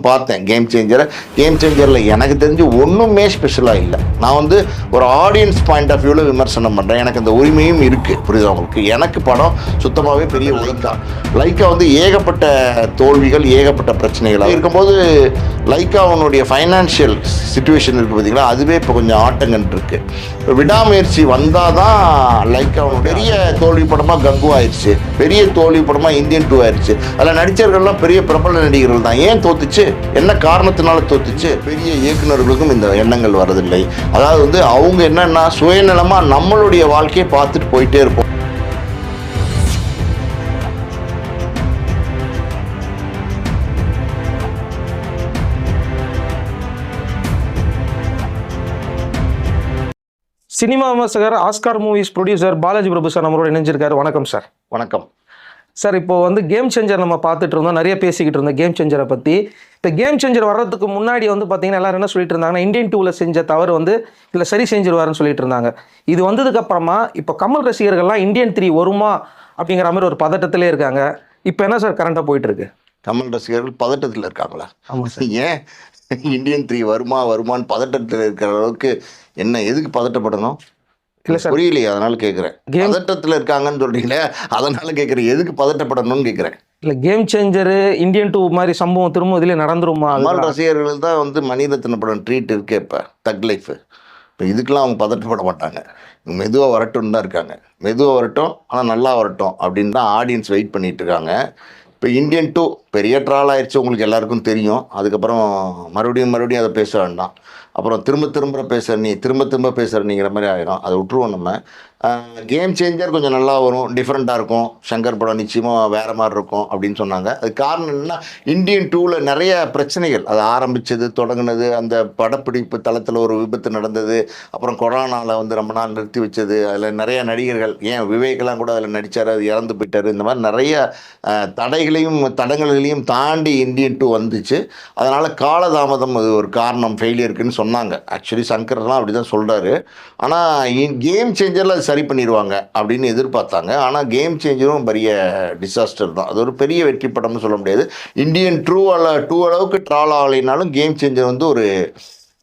பார்த்தேன். Game சேஞ்சரை game சேஞ்சரில் எனக்கு தெரிஞ்சு ஒன்றுமே ஸ்பெஷலாக இல்லை. நான் வந்து ஒரு ஆடியன்ஸ் பாயிண்ட் ஆஃப் வியூவில் விமர்சனம் பண்ணுறேன் எனக்கு அந்த உரிமையும் இருக்குது புரியுது அவங்களுக்கு எனக்கு படம் சுத்தமாகவே பெரிய லைக்கா லைக்கா வந்து ஏகப்பட்ட தோல்விகள் ஏகப்பட்ட பிரச்சனைகள். இருக்கும்போது லைக் அவனுடைய ஃபைனான்ஷியல் சுச்சுவேஷன் இருக்குது பார்த்தீங்களா? அதுவே இப்போ கொஞ்சம் ஆட்டங்கன் இருக்கு. இப்போ விடாமுயற்சி வந்தால் தான் லைக் அவனுடைய பெரிய தோல்வி படமாக கங்கு ஆயிடுச்சு பெரிய தோல்வி படமாக இந்தியன் டூ ஆயிடுச்சு அதில் நடிச்சர்கள்லாம் பெரிய பிரபல நடிகர்கள் தான். ஏன் தோத்துச்சு? என்ன காரணத்தினால தோத்துச்சு? பெரிய இயக்குனர்களுக்கும் இந்த எண்ணங்கள் வரதில்லை. அதாவது வந்து அவங்க என்னென்னா சுயநலமாக நம்மளுடைய வாழ்க்கையை பார்த்துட்டு போயிட்டே இருப்போம். சினிமா விமர்சகர் Oscar movies producer Balaji Prabhu sir நம்மளோட இணைஞ்சிருக்காரு. வணக்கம் சார். வணக்கம். சார் இப்போ வந்து கேம் சேஞ்சர் நம்ம பார்த்துட்டு இருந்தோம். நிறைய பேசிக்கிட்டு இருந்தோம் கேம் சேஞ்சரை பற்றி இப்போ கேம் சேஞ்சர் வர்றதுக்கு முன்னாடி வந்து பார்த்தீங்கன்னா எல்லாரும் என்ன சொல்லிட்டு இருந்தாங்கன்னா இந்தியன் டூவில் செஞ்ச தவறு வந்து இல்லை சரி செஞ்சிருவாருன்னு சொல்லிட்டு இருந்தாங்க. இது வந்ததுக்கு அப்புறமா இப்போ கமல் ரசிகர்கள்லாம் இந்தியன் த்ரீ வருமா அப்படிங்கிற மாதிரி ஒரு பதட்டத்திலே இருக்காங்க. இப்போ என்ன சார் கரண்ட்டாக போயிட்டு இருக்கு? கமல் ரசிகர்கள் பதட்டத்தில் இருக்காங்களா? ஆமாம் சார். ஏன்? இந்தியன் த்ரீ வருமா வருமான்னு பதட்டத்தில் இருக்கிற அளவுக்கு என்ன எதுக்கு பதட்டப்படணும்? இல்லை சார். புரியலையே அதனால கேட்குறேன் பதட்டத்தில் இருக்காங்கன்னு சொல்றீங்களே அதனால கேட்குறேன் எதுக்கு பதட்டப்படணும்னு கேட்குறேன் இல்லை கேம் சேஞ்சரு இந்தியன் டூ மாதிரி சம்பவம் திரும்ப இதிலே நடந்துருமா? அது ரசிகர்கள் தான் வந்து மணிரத்ன படம் ட்ரீட் இருக்கே இப்போ தக் லைஃப் இப்போ இதுக்கெல்லாம் அவங்க பதட்டப்பட மாட்டாங்க. மெதுவாக வரட்டும்னு தான் இருக்காங்க. மெதுவாக வரட்டும் ஆனால் நல்லா வரட்டும் அப்படின்னு தான் ஆடியன்ஸ் வெயிட் பண்ணிட்டு இருக்காங்க. இப்போ இந்தியன் டூ பெரிய ட்ரால் ஆயிடுச்சு உங்களுக்கு எல்லாருக்கும் தெரியும். அதுக்கப்புறம் மறுபடியும் மறுபடியும் அதை பேச வேண்டாம். அப்புறம் திரும்ப திரும்ப பேசுகிற நீ திரும்ப திரும்ப பேசுகிற நீங்கிற மாதிரி ஆகிடும் அதை விட்டுருவோம் நம்ம. கேம் சேஞ்சர் கொஞ்சம் நல்லா வரும். டிஃப்ரெண்ட்டாக இருக்கும். சங்கர் படம் நிச்சயமாக வேறு மாதிரி இருக்கும் அப்படின்னு சொன்னாங்க. அது காரணம் என்னன்னா இந்தியன் டூவில் நிறைய பிரச்சனைகள். அது ஆரம்பிச்சது தொடங்கினது அந்த படப்பிடிப்பு தளத்தில் ஒரு விபத்து நடந்தது அப்புறம் கொரோனாவில் வந்து ரொம்ப நாள் நிறுத்தி வச்சது அதில் நிறைய நடிகர்கள் ஏன் விவேக்கெல்லாம் கூட அதில் நடித்தார் அது இறந்து போயிட்டார் இந்த மாதிரி நிறைய தடைகளையும் தடங்கல்களையும் தாண்டி இந்தியன் டூ வந்துச்சு. அதனால் காலதாமதம் அது ஒரு காரணம் ஃபெயிலியருக்குன்னு சொன்னாங்க. ஆக்சுவலி சங்கர்லாம் அப்படி தான் சொல்கிறாரு ஆனால் கேம் சேஞ்சரில் அது சரி பண்ணிடுவாங்க அப்படின்னு எதிர்பார்த்தாங்க. ஆனால் கேம் சேஞ்சரும் பெரிய டிசாஸ்டர் தான். அது ஒரு பெரிய வெற்றி படம்னு சொல்ல முடியாது. இந்தியன் ட்ரூ அல்ல டூ அளவுக்கு ட்ரால் ஆகலைனாலும் கேம் சேஞ்சர் வந்து ஒரு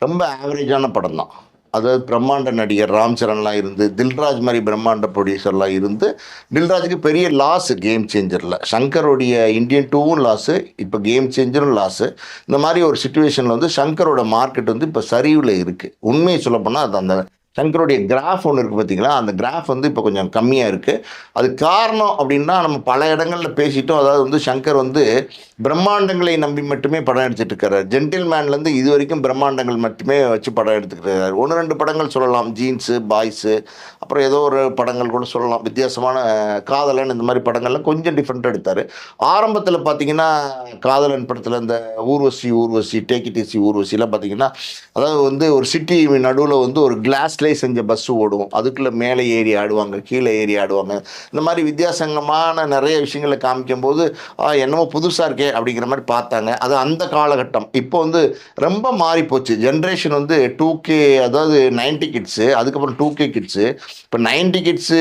ரொம்ப ஆவரேஜான படம் தான். அதாவது பிரம்மாண்ட நடிகர் ராம் சரண்லாம் இருந்து தில்ராஜ் மாதிரி பிரம்மாண்ட ப்ரொடியூசர்லாம் இருந்து தில்ராஜுக்கு பெரிய லாஸ் கேம் சேஞ்சரில் சங்கருடைய இந்தியன் டூவும் லாஸு இப்போ கேம் சேஞ்சரும் லாஸு இந்த மாதிரி ஒரு சுச்சுவேஷனில் வந்து சங்கரோட மார்க்கெட் வந்து இப்போ சரிவில் இருக்குது உண்மையை சொல்லப்போனால் அது அந்த சங்கருடைய கிராஃப் ஒன்று இருக்குது பார்த்தீங்களா அந்த கிராஃப் வந்து இப்போ கொஞ்சம் கம்மியாக இருக்குது அது காரணம் அப்படின்னா நம்ம பல இடங்களில் பேசிட்டோம். அதாவது வந்து சங்கர் வந்து பிரம்மாண்டங்களை நம்பி மட்டுமே படம் எடுத்துட்டு இருக்காரு. ஜென்டில்மேன்லேருந்து இது வரைக்கும் பிரம்மாண்டங்கள் மட்டுமே வச்சு படம் எடுத்துக்கிறார் ஒன்று ரெண்டு படங்கள் சொல்லலாம். ஜீன்ஸு பாய்ஸு அப்புறம் ஏதோ ஒரு படங்கள் கூட சொல்லலாம். வித்தியாசமான காதலன் இந்த மாதிரி படங்கள்லாம் கொஞ்சம் டிஃப்ரெண்ட்டாக எடுத்தார். ஆரம்பத்தில் பார்த்தீங்கன்னா காதலன் படத்தில் இந்த ஊர்வசி ஊர்வசி டேக் ஊர்வசிலாம் பார்த்தீங்கன்னா அதாவது வந்து ஒரு சிட்டி நடுவில் வந்து ஒரு கிளாஸ்லேயே செஞ்ச பஸ் ஓடும். அதுக்குள்ளே மேலே ஏறி ஆடுவாங்க கீழே ஏறி ஆடுவாங்க. இந்த மாதிரி வித்தியாசங்கமான நிறைய விஷயங்களை காமிக்கும்போது என்னமோ புதுசாக இருக்கே அப்படிங்கிற மாதிரி பார்த்தாங்க. அது அந்த காலகட்டம். இப்போ வந்து ரொம்ப மாறி போச்சு. ஜென்ரேஷன் வந்து டூ கே அதாவது நைன்டி கிட்ஸு அதுக்கப்புறம் டூ கே கிட்ஸு இப்போ நைன்டி கிட்ஸு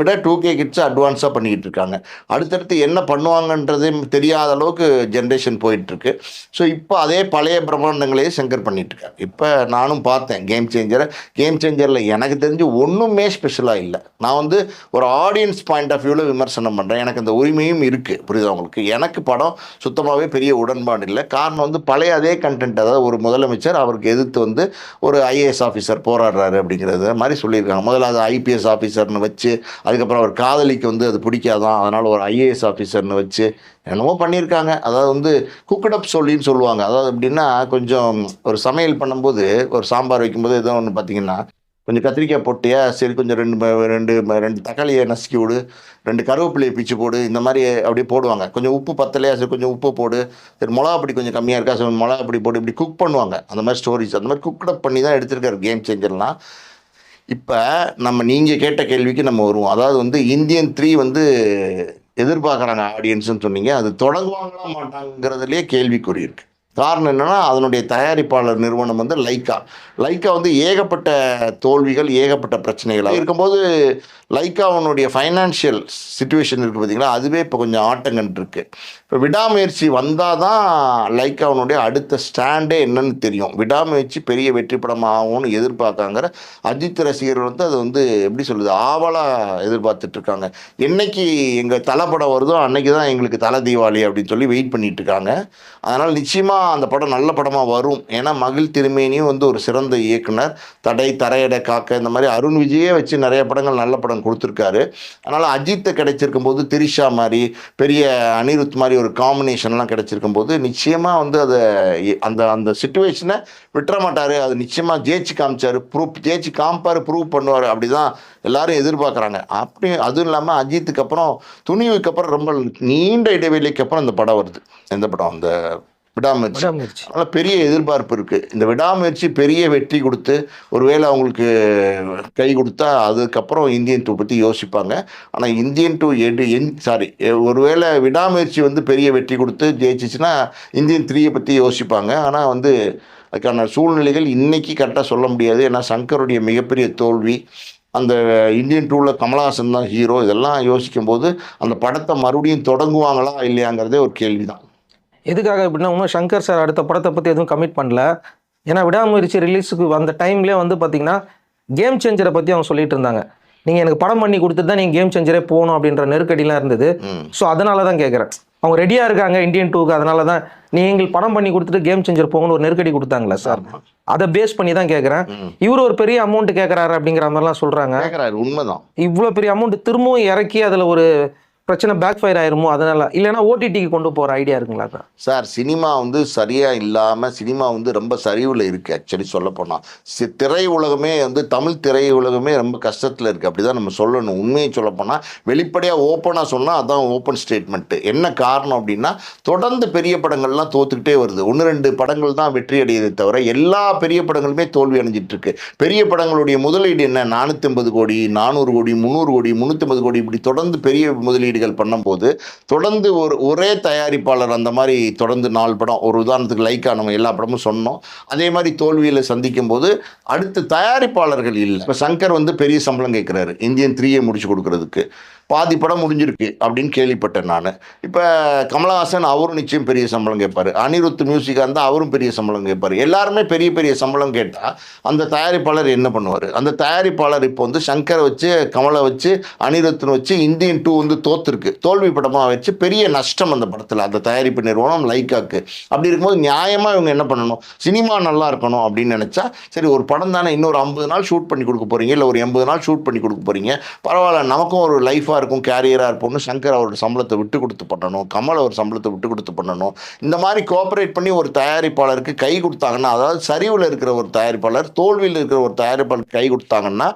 விட டூ கே கிட்ஸு அட்வான்ஸாக பண்ணிக்கிட்டு இருக்காங்க. அடுத்தடுத்து என்ன பண்ணுவாங்கன்றதே தெரியாத அளவுக்கு ஜென்ரேஷன் போயிட்டுருக்கு. ஸோ இப்போ அதே பழைய பிரம்மாண்டங்களையே செங்கர் பண்ணிகிட்ருக்காங்க இப்போ நானும் பார்த்தேன் கேம் சேஞ்சரை கேம் சேஞ்சரில் எனக்கு தெரிஞ்சு ஒன்றுமே ஸ்பெஷலாக இல்லை. நான் வந்து ஒரு ஆடியன்ஸ் பாயிண்ட் ஆஃப் வியூவில் விமர்சனம் பண்ணுறேன் எனக்கு அந்த உரிமையும் இருக்குது புரியுதா உங்களுக்கு? எனக்கு படம் சுத்தமாகவே பெரிய உடன்பாடு இல்லை. காரணம் வந்து பழைய அதே கண்டென்ட் அதாவது ஒரு முதலமைச்சர் அவருக்கு எதிர்த்து வந்து ஒரு ஐஏஎஸ் ஆஃபீஸர் போராடுறாரு அப்படிங்கிறது மாதிரி சொல்லியிருக்காங்க. முதல்ல அது ஐபிஎஸ் ஆஃபீஸர்னு வச்சு அதுக்கப்புறம் அவர் காதலிக்கு வந்து அது பிடிக்காதான் அதனால் ஒரு ஐஏஎஸ் ஆஃபீஸர்னு வச்சு என்னமோ பண்ணியிருக்காங்க. அதாவது வந்து குக்கடப் சொல்லின்னு சொல்லுவாங்க. அதாவது எப்படின்னா கொஞ்சம் ஒரு சமையல் பண்ணும்போது ஒரு சாம்பார் வைக்கும்போது ஏதோ ஒன்று பார்த்தீங்கன்னா கொஞ்சம் கத்திரிக்காய் போட்டியா? சரி கொஞ்சம் ரெண்டு ரெண்டு ம- ரெண்டு தக்காளியை நசுக்கி விடு. ரெண்டு கருவேப்பிலையை பிச்சு போடு. இந்த மாதிரி அப்படியே போடுவாங்க. கொஞ்சம் உப்பு பத்தலையா? சரி கொஞ்சம் உப்பு போடு. சரி மிளகா பொடி கொஞ்சம் கம்மியாக இருக்கா? சரி மிளகா பொடி. போட்டு இப்படி குக் பண்ணுவாங்க. அந்த மாதிரி ஸ்டோரிஸ் அந்த மாதிரி குக்கடப் பண்ணி தான் எடுத்திருக்காரு கேம் சேஞ்சர்லாம் இப்போ நம்ம நீங்கள் கேட்ட கேள்விக்கு நம்ம வருவோம். அதாவது வந்து இந்தியன் த்ரீ வந்து எதிர்பார்க்குறாங்க ஆடியன்ஸ்னு சொன்னீங்க. அது தொடங்குவாங்களா மாட்டாங்கிறதுலேயே கேள்விக்குறி இருக்குது காரணம் என்னென்னா அதனுடைய தயாரிப்பாளர் நிறுவனம் வந்து லைக்கா லைக்கா வந்து ஏகப்பட்ட தோல்விகள் ஏகப்பட்ட பிரச்சனைகள் இருக்கும்போது லைக்காவனுடைய ஃபைனான்ஷியல் சுச்சுவேஷன் இருக்குது பார்த்தீங்களா அதுவே இப்போ கொஞ்சம் ஆட்டங்கன்ட்ருக்கு இப்போ விடாமுயற்சி வந்தால் தான் லைக்காவனுடைய அடுத்த ஸ்டாண்டே என்னன்னு தெரியும். விடாமுயற்சி பெரிய வெற்றி படம் ஆகும்னு எதிர்பார்க்காங்கிற அஜித் ரசிகர்கள் வந்து அது வந்து எப்படி சொல்லுது ஆவலாக எதிர்பார்த்துட்ருக்காங்க என்னைக்கு எங்கள் தலை படம் வருதோ அன்னைக்கு தான் எங்களுக்கு தலை தீபாவளி அப்படின்னு சொல்லி வெயிட் பண்ணிட்டு இருக்காங்க. அதனால் நிச்சயமாக அந்த படம் நல்ல படமாக வரும். ஏன்னா மகிழ் திருமேனியும் வந்து ஒரு சிறந்த இயக்குனர். தடை தரையடை காக்க இந்த மாதிரி அருண் விஜயே வச்சு நிறைய படங்கள் நல்ல படம் கொடுத்துருக்காரு. அதனால் அஜித்தை கிடைச்சிருக்கும் போது திரிஷா மாதிரி பெரிய அனிருத் மாதிரி ஒரு காம்பினேஷன்லாம் கிடைச்சிருக்கும் போது நிச்சயமாக வந்து அதை அந்த அந்த சுச்சுவேஷனை விட்டுற மாட்டார். அது நிச்சயமாக ஜெயிச்சு காமிச்சார். ப்ரூஃப் ஜெயிச்சு காமிப்பார் ப்ரூவ் பண்ணுவார். அப்படி தான் எல்லாரும் எதிர்பார்க்குறாங்க. அப்படி அதுவும் இல்லாமல் அஜித்துக்கு அப்புறம் துணிவுக்கு அப்புறம் ரொம்ப நீண்ட இடைவெளிக்கு அப்புறம் இந்த படம் வருது. எந்த படம்? அந்த விடாமுயற்சி. அதனால் பெரிய எதிர்பார்ப்பு இருக்குது இந்த விடாமுயற்சி பெரிய வெற்றி கொடுத்து ஒருவேளை அவங்களுக்கு கை கொடுத்தா அதுக்கப்புறம் இந்தியன் டூ பற்றி யோசிப்பாங்க. ஆனால் இந்தியன் டூ எடு என் சாரி ஒருவேளை விடாமுயற்சி வந்து பெரிய வெற்றி கொடுத்து ஜெயிச்சிச்சுன்னா இந்தியன் த்ரீயை பற்றி யோசிப்பாங்க. ஆனால் வந்து அதுக்கான சூழ்நிலைகள் இன்னைக்கு கரெக்டாக சொல்ல முடியாது. ஏன்னா சங்கருடைய மிகப்பெரிய தோல்வி அந்த இந்தியன் டூவில் கமலஹாசன் தான் ஹீரோ இதெல்லாம் யோசிக்கும்போது அந்த படத்தை மறுபடியும் தொடங்குவாங்களா இல்லையாங்கிறதே ஒரு கேள்வி தான் எதுக்காக அப்படின்னா இன்னும் சங்கர் சார் அடுத்த படத்தை பற்றி எதுவும் கமிட் பண்ணல. ஏன்னா விடாமுயற்சி ரிலீஸுக்கு வந்த டைம்லேயே வந்து பார்த்தீங்கன்னா கேம் சேஞ்சரை பற்றி அவங்க சொல்லிட்டு இருந்தாங்க. நீங்கள் எனக்கு படம் பண்ணி கொடுத்துட்டு தான் நீங்கள் கேம் சேஞ்சரே போகணும் அப்படின்ற நெருக்கடிலாம் இருந்தது. ஸோ அதனால தான் கேட்குறேன் அவங்க ரெடியாக இருக்காங்க இந்தியன் டூக்கு அதனால தான் நீங்கள் படம் பண்ணி கொடுத்துட்டு கேம் சேஞ்சர் போகணும்னு ஒரு நெருக்கடி கொடுத்தாங்களா சார்? அதை பேஸ் பண்ணி தான் கேட்குறேன். இவர் ஒரு பெரிய அமௌண்ட் கேட்குறாரு அப்படிங்கிற மாதிரிலாம் சொல்கிறாங்க உண்மைதான். இவ்வளோ பெரிய அமௌண்ட் திரும்பவும் இறக்கி அதில் ஒரு பிரச்சனை பேக் ஃபயர் ஆயிருமோ அதனால. இல்லைன்னா ஓடிடிக்கு கொண்டு போகிற ஐடியா இருக்குங்களா சார் சார் சினிமா வந்து சரியாக இல்லாமல் சினிமா வந்து ரொம்ப சரிவில் இருக்குது ஆக்சுவலி சொல்லப்போனால் சி திரை உலகமே வந்து தமிழ் திரை உலகமே ரொம்ப கஷ்டத்தில் இருக்குது அப்படி தான் நம்ம சொல்லணும். உண்மையை சொல்லப்போனால் வெளிப்படையாக ஓப்பனாக சொன்னால் அதான் ஓப்பன் ஸ்டேட்மெண்ட்டு என்ன காரணம் அப்படின்னா தொடர்ந்து பெரிய படங்கள்லாம் தோத்துக்கிட்டே வருது. ஒன்று ரெண்டு படங்கள் தான் வெற்றி அடையதே தவிர எல்லா பெரிய படங்களுமே தோல்வி அடைஞ்சிட்டு இருக்கு. பெரிய படங்களுடைய முதலீடு என்ன? நானூற்றி ஐம்பது கோடி நானூறு கோடி முந்நூறு கோடி முந்நூற்றம்பது கோடி இப்படி தொடர்ந்து பெரிய முதலீடு முதலீடுகள் பண்ணும்போது தொடர்ந்து ஒரு ஒரே தயாரிப்பாளர் அந்த மாதிரி தொடர்ந்து நாலு படம் ஒரு உதாரணத்துக்கு லைக்கா நம்ம எல்லா படமும் சொன்னோம். அதே மாதிரி தோல்வியில் சந்திக்கும் போது அடுத்து தயாரிப்பாளர்கள் இல்லை. இப்போ சங்கர் வந்து பெரிய சம்பளம் கேட்குறாரு இந்தியன் த்ரீயை முடிச்சு கொடுக்கறதுக்கு. பாதி படம் முடிஞ்சிருக்கு அப்படின்னு கேள்விப்பட்டேன் நான். இப்போ கமலஹாசன் அவரும் நிச்சயம் பெரிய சம்பளம் கேட்பார். அனிருத் மியூசிக்காக இருந்தால் அவரும் பெரிய சம்பளம் கேட்பார். எல்லாருமே பெரிய பெரிய சம்பளம் கேட்டால் அந்த தயாரிப்பாளர் என்ன பண்ணுவார்? அந்த தயாரிப்பாளர் இப்போ வந்து சங்கரை வச்சு கமலை வச்சு அனிருத்னு வச்சு இந்தியன் டூ வந்து தோத்துருக்கு. தோல்வி படமாக வச்சு பெரிய நஷ்டம் அந்த படத்தில் அந்த தயாரிப்பு நிறுவனம் லைக்காக்கு. அப்படி இருக்கும்போது நியாயமாக இவங்க என்ன பண்ணணும்? சினிமா நல்லா இருக்கணும் அப்படின்னு நினச்சா சரி ஒரு படம் தானே இன்னொரு ஐம்பது நாள் ஷூட் பண்ணி கொடுக்க போகிறீங்க இல்லை ஒரு எண்பது நாள் ஷூட் பண்ணி கொடுக்க போகிறீங்க பரவாயில்ல நமக்கும் ஒரு லைஃபாக இருக்கும் கேரியராக இருப்போம்னு சங்கர் அவரோட சம்பளத்தை விட்டு கொடுத்து பண்ணணும் கமல் அவர் சம்பளத்தை விட்டு கொடுத்து பண்ணணும். இந்த மாதிரி கோஆப்ரேட் பண்ணி ஒரு தயாரிப்பாளருக்கு கை கொடுத்தாங்கன்னா அதாவது சரிவில் இருக்கிற ஒரு தயாரிப்பாளர் தோல்வியில் இருக்கிற ஒரு தயாரிப்பாளர் கை கொடுத்தாங்கன்னா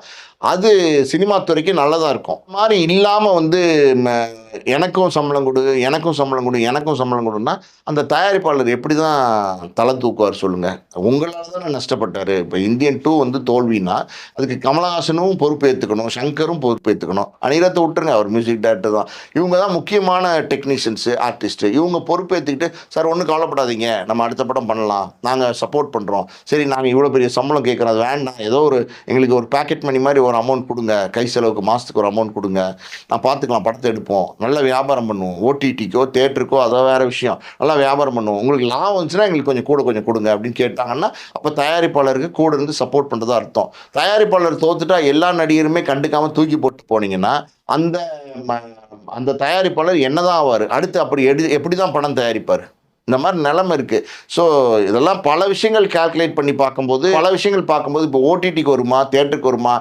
அது சினிமா துறைக்கு நல்லதாக இருக்கும். மாதிரி இல்லாமல் வந்து ம- எனக்கும் சம்பளம் கொடு எனக்கும் சம்பளம் கொடு எனக்கும் சம்பளம் கொடுன்னா அந்த தயாரிப்பாளர் எப்படி தான் தலை தூக்குவார் சொல்லுங்கள் உங்களால் தானே நஷ்டப்பட்டார். இப்போ இந்தியன் டூ வந்து தோல்வினா அதுக்கு கமலஹாசனும் பொறுப்பேற்றுக்கணும் சங்கரும் பொறுப்பேற்றுக்கணும் அனிரத்தை விட்டுருங்க அவர் மியூசிக் டேரக்டர் தான். இவங்க தான் முக்கியமான டெக்னீஷியன்ஸு ஆர்டிஸ்ட்டு இவங்க பொறுப்பேற்றுக்கிட்டு சார் ஒன்றும் கவலைப்படாதீங்க. நம்ம அடுத்த படம் பண்ணலாம். நாங்கள் சப்போர்ட் பண்ணுறோம் சரி நாங்கள் இவ்வளோ பெரிய சம்பளம் கேட்குறோம். அது வேண்டாம். ஏதோ ஒரு எங்களுக்கு ஒரு பேக்கெட் மணி மாதிரி ஒரு ஒரு அமௌண்ட் கொடுங்க. கை செலவுக்கு மாதத்துக்கு ஒரு அமௌண்ட் கொடுங்க. நான் பார்த்துக்கலாம் படத்தை எடுப்போம். நல்ல வியாபாரம் பண்ணுவோம். ஓடிடிக்கோ தேட்டருக்கோ அதோ வேறு விஷயம். நல்லா வியாபாரம் பண்ணுவோம். உங்களுக்கு லாபம் வந்துச்சுன்னா எங்களுக்கு கொஞ்சம் கூட கொஞ்சம் கொடுங்க அப்படின்னு கேட்டாங்கன்னா அப்போ தயாரிப்பாளருக்கு கூட இருந்து சப்போர்ட் பண்ணுறதா அர்த்தம். தயாரிப்பாளர் தோத்துட்டா எல்லா நடிகருமே கண்டுக்காமல் தூக்கி போட்டு போனீங்கன்னா அந்த ம- அந்த தயாரிப்பாளர் என்னதான் ஆவார்? அடுத்து அப்படி எடு எப்படி தான் படம் தயாரிப்பார்? இந்த மாதிரி நிலமை இருக்குது ஸோ இதெல்லாம் பல விஷயங்கள் கால்குலேட் பண்ணி பார்க்கும்போது பல விஷயங்கள் பார்க்கும்போது இப்போ ஓடிடிக்கு வருமா தேட்டருக்கு வருமா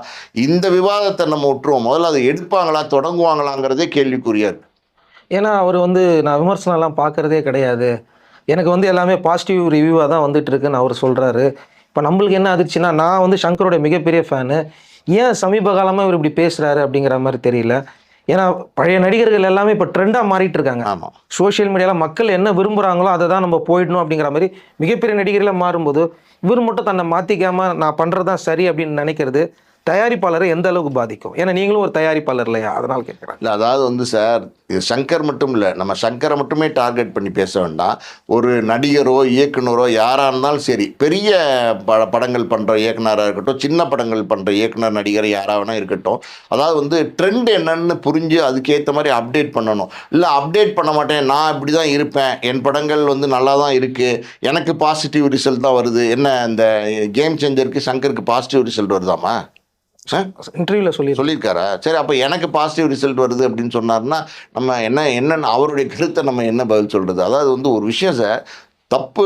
இந்த விவாதத்தை நம்ம விட்டுருவோம். முதல்ல அதை எடுப்பாங்களா தொடங்குவாங்களாங்கிறதே கேள்விக்குரியார் ஏன்னா அவர் வந்து நான் விமர்சனம்லாம் பார்க்குறதே கிடையாது. எனக்கு வந்து எல்லாமே பாசிட்டிவ் ரிவ்யூவாக தான் வந்துட்டு இருக்குன்னு அவர் சொல்கிறாரு இப்போ நம்மளுக்கு என்ன ஆச்சுன்னா நான் வந்து சங்கரோட மிகப்பெரிய ஃபேனு ஏன் சமீப காலமாக இவர் இப்படி பேசுகிறாரு அப்படிங்கிற மாதிரி தெரியல. ஏன்னா பழைய நடிகர்கள் எல்லாமே இப்போ ட்ரெண்டாக மாறிட்டு இருக்காங்க. ஆமாம் சோஷியல் மீடியாவில் மக்கள் என்ன விரும்புகிறாங்களோ அதை தான் நம்ம போயிடணும் அப்படிங்கிற மாதிரி மிகப்பெரிய நடிகர்களாக மாறும்போது இவர் மட்டும் தன்னை மாற்றிக்காமல் நான் பண்ணுறது தான் சரி அப்படின்னு நினைக்கிறது. தயாரிப்பாளரை எந்த அளவுக்கு பாதிக்கும்? ஏன்னா நீங்களும் ஒரு தயாரிப்பாளர் இல்லையா? அதனால் கேட்குறேன் இல்லை அதாவது வந்து சார் இது சங்கர் மட்டும் இல்லை நம்ம சங்கரை மட்டுமே டார்கெட் பண்ணி பேச வேண்டாம். ஒரு நடிகரோ இயக்குனரோ யாராக இருந்தாலும் சரி பெரிய ப படங்கள் பண்ணுற இயக்குனராக இருக்கட்டும் சின்ன படங்கள் பண்ணுற இயக்குனர் நடிகர் யாராக வேணால் இருக்கட்டும் அதாவது வந்து ட்ரெண்ட் என்னன்னு புரிஞ்சு அதுக்கேற்ற மாதிரி அப்டேட் பண்ணணும். இல்லை அப்டேட் பண்ண மாட்டேன் நான் இப்படி தான் இருப்பேன் என் படங்கள் வந்து நல்லா தான் இருக்குது எனக்கு பாசிட்டிவ் ரிசல்ட் தான் வருது என்ன இந்த கேம் சேஞ்சருக்கு சங்கருக்கு பாசிட்டிவ் ரிசல்ட் வருதாமா? இன்டர்வியூவில் சொல்லி சொல்லியிருக்காரா? சரி அப்போ எனக்கு பாசிட்டிவ் ரிசல்ட் வருது அப்படின்னு சொன்னார்னா நம்ம என்ன என்னென்ன அவருடைய கருத்தை நம்ம என்ன பதில் சொல்கிறது அதாவது வந்து ஒரு விஷயம் சார் தப்பு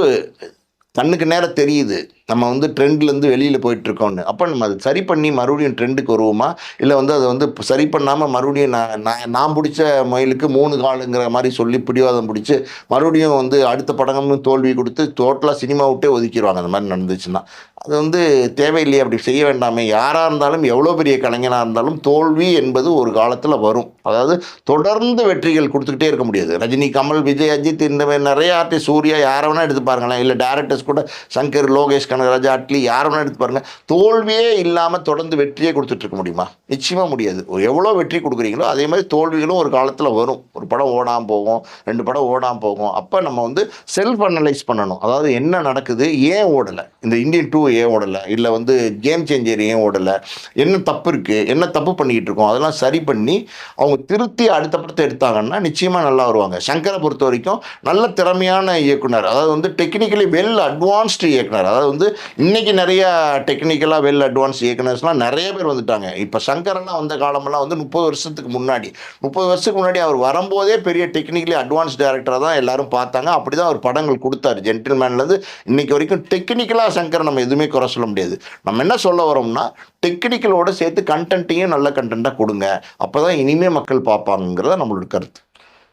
கண்ணுக்கு நேரம் தெரியுது. நம்ம வந்து ட்ரெண்ட்லேருந்து வெளியில் போயிட்டுருக்கோன்னு அப்போ நம்ம அதை சரி பண்ணி மறுபடியும் ட்ரெண்டுக்கு வருவோமா? இல்லை வந்து அதை வந்து சரி பண்ணாமல் மறுபடியும் நான் நான் நான் பிடிச்ச மயிலுக்கு மூணு காலுங்கிற மாதிரி சொல்லி பிடிவாதம் பிடிச்சி மறுபடியும் வந்து அடுத்த படமும் தோல்வி கொடுத்து டோட்டலாக சினிமா விட்டே ஒதுக்கிடுவாங்க அந்த மாதிரி நடந்துச்சுன்னா. அது வந்து தேவையில்லையே. அப்படி செய்ய வேண்டாமே. யாராக இருந்தாலும் எவ்வளோ பெரிய கலைஞனாக இருந்தாலும் தோல்வி என்பது ஒரு காலத்தில் வரும். அதாவது தொடர்ந்து வெற்றிகள் கொடுத்துக்கிட்டே இருக்க முடியாது. ரஜினி கமல் விஜய் அஜித் இந்த மாதிரி நிறைய ஆர்டிஸ்ட் சூர்யா யாரை வேணால் எடுத்து பாருங்களேன். இல்லை டேரக்டர்ஸ் கூட சங்கர் லோகேஷ் கனகராஜா அட்லி யார் வேணால் எடுத்து பாருங்கள் தோல்வியே இல்லாமல் தொடர்ந்து வெற்றியே கொடுத்துட்ருக்க முடியுமா? நிச்சயமாக முடியாது. எவ்வளோ வெற்றி கொடுக்குறீங்களோ அதே மாதிரி தோல்விகளும் ஒரு காலத்தில் வரும். ஒரு படம் ஓடாமல் போகும் ரெண்டு படம் ஓடாமல் போகும். அப்போ நம்ம வந்து செல்ஃப் அனலைஸ் பண்ணணும். அதாவது என்ன நடக்குது ஏன் ஓடலை? இந்த இந்தியன் டூ ஏன் ஓடலை? இல்லை வந்து கேம் சேஞ்சர் ஏன் ஓடலை? என்ன தப்பு இருக்குது என்ன தப்பு பண்ணிக்கிட்டு இருக்கோம்? அதெல்லாம் சரி பண்ணி அவங்க திருத்தி அடுத்த படத்தை எடுத்தாங்கன்னா நிச்சயமாக நல்லா வருவாங்க. சங்கரை பொறுத்த வரைக்கும் நல்ல திறமையான இயக்குனர். அதாவது வந்து டெக்னிக்கலி வெல் அட்வான்ஸ்டு இயக்குனர். அதாவது வந்து இன்னைக்கு நிறைய டெக்னிக்கலாக வெல் அட்வான்ஸ் இயக்குனர்ஸ்லாம் நிறைய பேர் வந்துட்டாங்க. இப்போ சங்கரெல்லாம் வந்த காலமெல்லாம் வந்து முப்பது வருஷத்துக்கு முன்னாடி. முப்பது வருஷத்துக்கு முன்னாடி அவர் வரும்போதே பெரிய டெக்னிக்கலி அட்வான்ஸ் டேரக்டராக தான் எல்லாரும் பார்த்தாங்க. அப்படி தான் அவர் படங்கள் கொடுத்தாரு. ஜென்டில்மேன்லேருந்து இன்னைக்கு வரைக்கும் டெக்னிக்கலாக சங்கர் நம்ம எதுவுமே குறை சொல்ல முடியாது. நம்ம என்ன சொல்ல வரோம்னா டெக்னிக்கலோட சேர்த்து கண்டென்ட்டையும் நல்ல கண்டென்ட்டாக கொடுங்க. அப்போ தான் இனிமே மக்கள் பார்ப்பாங்கிறத நம்மளோட கருத்து.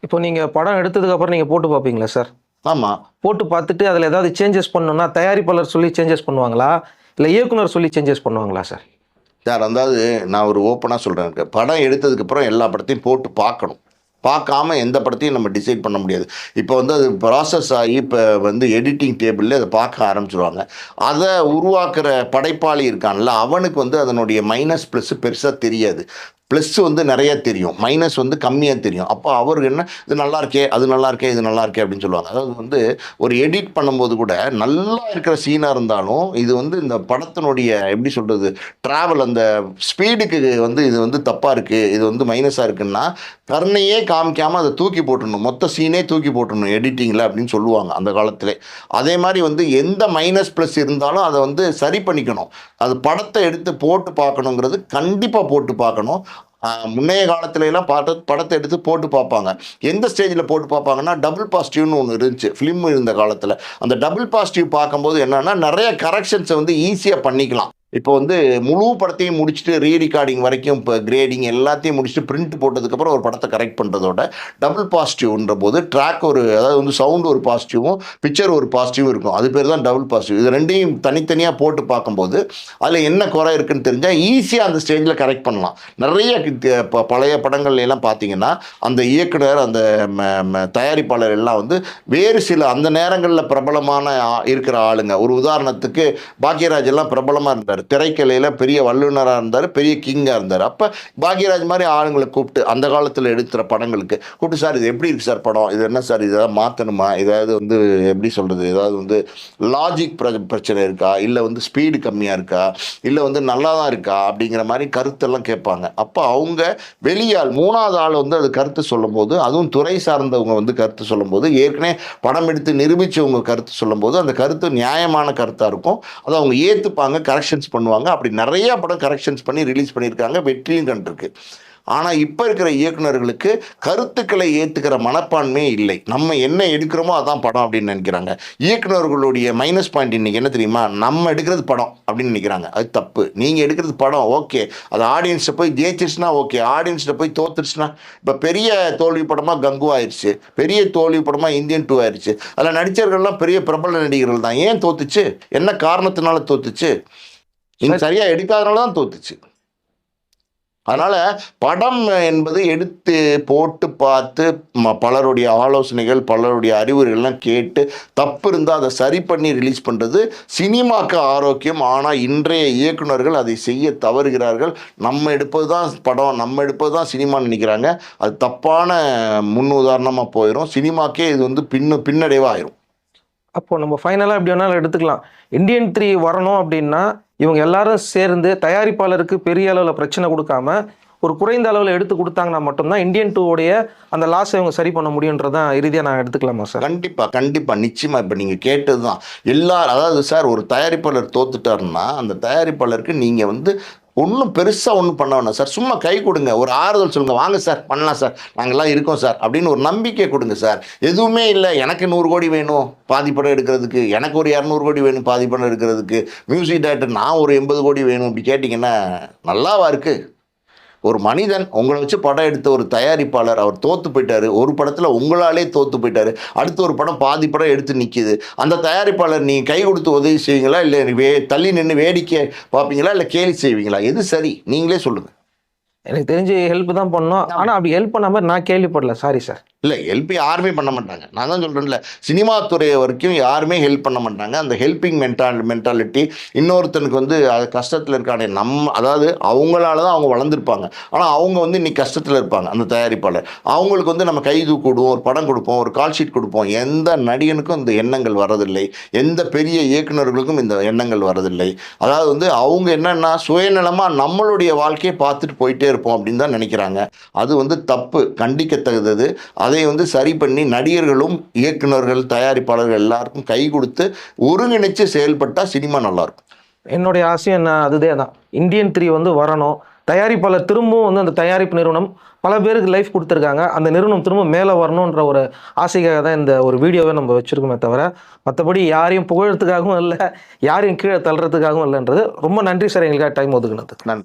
இப்போ நீங்கள் படம் எடுத்ததுக்கப்புறம் நீங்கள் போட்டு பார்ப்பீங்களா சார் ஆமாம் போட்டு பார்த்துட்டு அதில் ஏதாவது சேஞ்சஸ் பண்ணணும்னா தயாரிப்பாளர் சொல்லி சேஞ்சஸ் பண்ணுவாங்களா? இல்லை இயக்குனர் சொல்லி சேஞ்சஸ் பண்ணுவாங்களா சார் சார் அதாவது நான் ஒரு ஓப்பனாக சொல்கிறேன் படம் எடுத்ததுக்கப்புறம் எல்லா படத்தையும் போட்டு பார்க்கணும். பார்க்காம எந்த படத்தையும் நம்ம டிசைட் பண்ண முடியாது. இப்போ வந்து அது ப்ராசஸ் ஆகி இப்போ வந்து எடிட்டிங் டேபிளில் அதை பார்க்க ஆரம்பிச்சிருவாங்க. அதை உருவாக்குற படைப்பாளி இருக்கான்ல அவனுக்கு வந்து அதனுடைய மைனஸ் ப்ளஸ் பெருசாக தெரியாது. ப்ளஸ் வந்து நிறைய தெரியும். மைனஸ் வந்து கம்மியாக தெரியும். அப்போ அவருக்கு என்ன? இது நல்லா இருக்கே அது நல்லா இருக்கே இது நல்லா இருக்கே அப்படின்னு சொல்லுவாங்க. அதாவது வந்து ஒரு எடிட் பண்ணும்போது கூட நல்லா இருக்கிற சீனாக இருந்தாலும் இது வந்து இந்த படத்தினுடைய எப்படி சொல்கிறது ட்ராவல் அந்த ஸ்பீடுக்கு வந்து இது வந்து தப்பாக இருக்குது இது வந்து மைனஸாக இருக்குன்னா கருணையே காமிக்காமல் அதை தூக்கி போட்டுடணும். மொத்த சீனே தூக்கி போட்டுடணும் எடிட்டிங்கில் அப்படின்னு சொல்லுவாங்க அந்த காலத்தில். அதே மாதிரி வந்து எந்த மைனஸ் ப்ளஸ் இருந்தாலும் அதை வந்து சரி பண்ணிக்கணும். அது படத்தை எடுத்து போட்டு பார்க்கணுங்கிறது கண்டிப்பாக போட்டு பார்க்கணும். முன்னைய காலத்துல எல்லாம் பட படத்தை எடுத்து போட்டு பார்ப்பாங்க. எந்த ஸ்டேஜில் போட்டு பார்ப்பாங்கன்னா டபுள் பாசிட்டிவ்னு ஒன்று இருந்துச்சு. ஃபிலிம் இருந்த காலத்தில். அந்த டபுள் பாசிட்டிவ் பார்க்கும்போது என்னன்னா நிறைய கரெக்ஷன்ஸை வந்து ஈஸியாக பண்ணிக்கலாம். இப்போ வந்து முழு படத்தையும் முடிச்சுட்டு ரீ ரெக்கார்டிங் வரைக்கும் இப்போ கிரேடிங் எல்லாத்தையும் முடிச்சுட்டு பிரிண்ட் போட்டதுக்கப்புறம் ஒரு படத்தை கரெக்ட் பண்ணுறதோட டபுள் பாசிட்டிவ்ன்ற போது ட்ராக் ஒரு அதாவது வந்து சவுண்ட் ஒரு பாசிட்டிவும் பிக்சர் ஒரு பாசிட்டிவும் இருக்கும். அது பேர் தான் டபுள் பாசிட்டிவ் இது ரெண்டையும் தனித்தனியாக போட்டு பார்க்கும்போது அதில் என்ன குறை இருக்குன்னு தெரிஞ்சால் ஈஸியாக அந்த ஸ்டேஜில் கரெக்ட் பண்ணலாம். நிறைய ப- பழைய படங்கள்ல எல்லாம் பார்த்தீங்கன்னா அந்த இயக்குனர் அந்த ம- ம- தயாரிப்பாளர் எல்லாம் வந்து வேறு சில அந்த நேரங்களில் பிரபலமான இருக்கிற ஆளுங்க. ஒரு உதாரணத்துக்கு பாக்யராஜ் எல்லாம் பிரபலமாக இருந்தார். திரைக்கலையில் பெரிய வல்லுனராக இருந்தார் பெரிய கிங்காக இருந்தார். அப்போ பாக்யராஜ் மாதிரி ஆளுங்களை கூப்பிட்டு அந்த காலத்தில் எடுக்கிற படங்களுக்கு கூப்பிட்டு சார் இது எப்படி இருக்குது சார் படம்? இது என்ன சார்? இதை மாற்றணுமா ஏதாவது வந்து எப்படி சொல்கிறது ஏதாவது வந்து லாஜிக் பிரச்சனை இருக்கா? இல்லை வந்து ஸ்பீடு கம்மியாக இருக்கா? இல்லை வந்து நல்லா தான் இருக்கா? அப்படிங்கிற மாதிரி கருத்தெல்லாம் கேட்பாங்க. அப்போ அவங்க வெளியால் மூணாவது ஆள் வந்து அது கருத்து சொல்லும்போது அதுவும் துறை சார்ந்தவங்க வந்து கருத்து சொல்லும்போது ஏற்கனவே படம் எடுத்து நிரூபித்தவங்க கருத்து சொல்லும்போது அந்த கருத்து நியாயமான கருத்தாக இருக்கும். அதை அவங்க ஏற்றுப்பாங்க கரெக்ஷன்ஸ் பண்ணுவாங்க. அப்படி நிறைய படம் கரெக்ஷன்ஸ் பண்ணி ரிலீஸ் பண்ணியிருக்காங்க. வெற்றியும் கண்டிருக்கு. ஆனால் இப்போ இருக்கிற இயக்குனர்களுக்கு கருத்துக்களை ஏற்றுக்கிற மனப்பான்மையே இல்லை. நம்ம என்ன எடுக்கிறோமோ அதான் படம் அப்படின்னு நினைக்கிறாங்க. இயக்குனர்களுடைய மைனஸ் பாயிண்ட் இன்னைக்கு என்ன தெரியுமா? நம்ம எடுக்கிறது படம் அப்படின்னு நினைக்கிறாங்க. அது தப்பு. நீங்கள் எடுக்கிறது படம் ஓகே. அது ஆடியன்ஸை போய் ஜெயிச்சிருச்சுன்னா ஓகே. ஆடியன்ஸில் போய் தோத்துருச்சுன்னா இப்போ பெரிய தோல்வி படமாக கங்கு ஆயிடுச்சு பெரிய தோல்வி படமாக இந்தியன் டூ ஆயிடுச்சு அதில் நடிச்சவர்கள்லாம் பெரிய பிரபல நடிகர்கள் தான். ஏன் தோத்துச்சு? என்ன காரணத்தினால தோத்துச்சு? நீங்கள் சரியாக எடுக்காதனால தான் தோத்துச்சு. அதனால படம் என்பது எடுத்து போட்டு பார்த்து ம- பலருடைய ஆலோசனைகள் பலருடைய அறிவுரைகள்லாம் கேட்டு தப்பு இருந்தால் அதை சரி பண்ணி ரிலீஸ் பண்ணுறது சினிமாக்கு ஆரோக்கியம். ஆனால் இன்றைய இயக்குனர்கள் அதை செய்ய தவறுகிறார்கள். நம்ம எடுப்பது தான் படம் நம்ம எடுப்பது தான் சினிமான்னு நினைக்கிறாங்க. அது தப்பான முன் உதாரணமாக போயிடும் சினிமாக்கே இது வந்து பின்னு பின்னடைவாயிரும். அப்போது நம்ம ஃபைனலாக எப்படி வேணாலும் எடுத்துக்கலாம். இந்தியன் த்ரீ வரணும் அப்படின்னா இவங்க எல்லாரும் சேர்ந்து தயாரிப்பாளருக்கு பெரிய அளவில் பிரச்சனை கொடுக்காம ஒரு குறைந்த அளவில் எடுத்து கொடுத்தாங்கன்னா மட்டும்தான் இந்தியன் டூவுடைய அந்த லாஸை இவங்க சரி பண்ண முடியுன்றதான் இறுதியாக நான் எடுத்துக்கலாமா சார் கண்டிப்பாக கண்டிப்பாக நிச்சயமாக இப்போ நீங்கள் கேட்டது தான் எல்லா அதாவது சார் ஒரு தயாரிப்பாளர் தோத்துட்டாருன்னா அந்த தயாரிப்பாளருக்கு நீங்கள் வந்து ஒன்றும் பெருசாக ஒன்றும் பண்ண வேணாம் சார். சும்மா கை கொடுங்க. ஒரு ஆறுதல் சொல்லுங்க. வாங்க சார். பண்ணலாம் சார். நாங்கள்லாம் இருக்கோம் சார். அப்படின்னு ஒரு நம்பிக்கை கொடுங்க சார். எதுவுமே இல்லை. எனக்கு நூறு கோடி வேணும் பாதிப்படம் எடுக்கிறதுக்கு. எனக்கு ஒரு இரநூறு கோடி வேணும் பாதிப்படம் எடுக்கிறதுக்கு. மியூசிக் டேரக்டர் நான் ஒரு எண்பது கோடி வேணும். அப்படி கேட்டிங்கன்னா நல்லாவா இருக்குது ஒரு மனிதன் உங்களை வச்சு படம் எடுத்த ஒரு தயாரிப்பாளர் அவர் தோத்து போயிட்டாரு. ஒரு படத்தில் உங்களாலே தோத்து போயிட்டாரு. அடுத்து ஒரு படம் பாதி படம் எடுத்து நிற்கிது அந்த தயாரிப்பாளர் நீங்கள் கை கொடுத்து உதவி செய்வீங்களா? இல்லை வே தள்ளி நின்று வேடிக்கை பார்ப்பீங்களா? இல்லை கேலி செய்வீங்களா? எது சரி? நீங்களே சொல்லுங்கள் எனக்கு தெரிஞ்சு ஹெல்ப் தான் பண்ணோம். ஆனால் அப்படி ஹெல்ப் பண்ண மாதிரி நான் கேள்விப்படல. சாரி சார் இல்லை ஹெல்ப் யாருமே பண்ண மாட்டாங்க. நான் தான் சொல்கிறேன்ல சினிமா துறை வரைக்கும் யாருமே ஹெல்ப் பண்ண மாட்டாங்க. அந்த ஹெல்பிங் மென்டால் மென்டாலிட்டி இன்னொருத்தனுக்கு வந்து அது கஷ்டத்தில் இருக்கானே நம்ம அதாவது அவங்களால தான் அவங்க வளர்ந்துருப்பாங்க. ஆனால் அவங்க வந்து இன்னைக்கு கஷ்டத்தில் இருப்பாங்க அந்த தயாரிப்பாளர். அவங்களுக்கு வந்து நம்ம கை தூக்கிடுவோம் ஒரு படம் கொடுப்போம் ஒரு கால் ஷீட் கொடுப்போம். எந்த நடிகனுக்கும் இந்த எண்ணங்கள் வரதில்லை. எந்த பெரிய இயக்குனர்களுக்கும் இந்த எண்ணங்கள் வரதில்லை. அதாவது வந்து அவங்க என்னன்னா சுயநலமாக நம்மளுடைய வாழ்க்கையை பார்த்துட்டு போயிட்டே இருப்போம் அப்படின்னு தான் நினைக்கிறாங்க. அது வந்து தப்பு கண்டிக்கத்தகுந்தது. அதை வந்து சரி பண்ணி நடிகர்களும் இயக்குனர்கள் தயாரிப்பாளர்கள் எல்லாருக்கும் கை கொடுத்து ஒருங்கிணைச்சு செயல்பட்டால் சினிமா நல்லாயிருக்கும். என்னுடைய ஆசையும் என்ன? அதுதே தான். இந்தியன் த்ரீ வந்து வரணும். தயாரிப்பாளர் திரும்பவும் வந்து அந்த தயாரிப்பு நிறுவனம் பல பேருக்கு லைஃப் கொடுத்துருக்காங்க. அந்த நிறுவனம் திரும்ப மேலே வரணுன்ற ஒரு ஆசைக்காக தான் இந்த ஒரு வீடியோவை நம்ம வச்சுருக்கோமே தவிர மற்றபடி யாரையும் புகழறதுக்காகவும் இல்லை யாரையும் கீழே தள்ளுறதுக்காகவும் இல்லைன்றது ரொம்ப நன்றி சார் எங்களுக்காக டைம் ஒதுக்குனது நன்றி.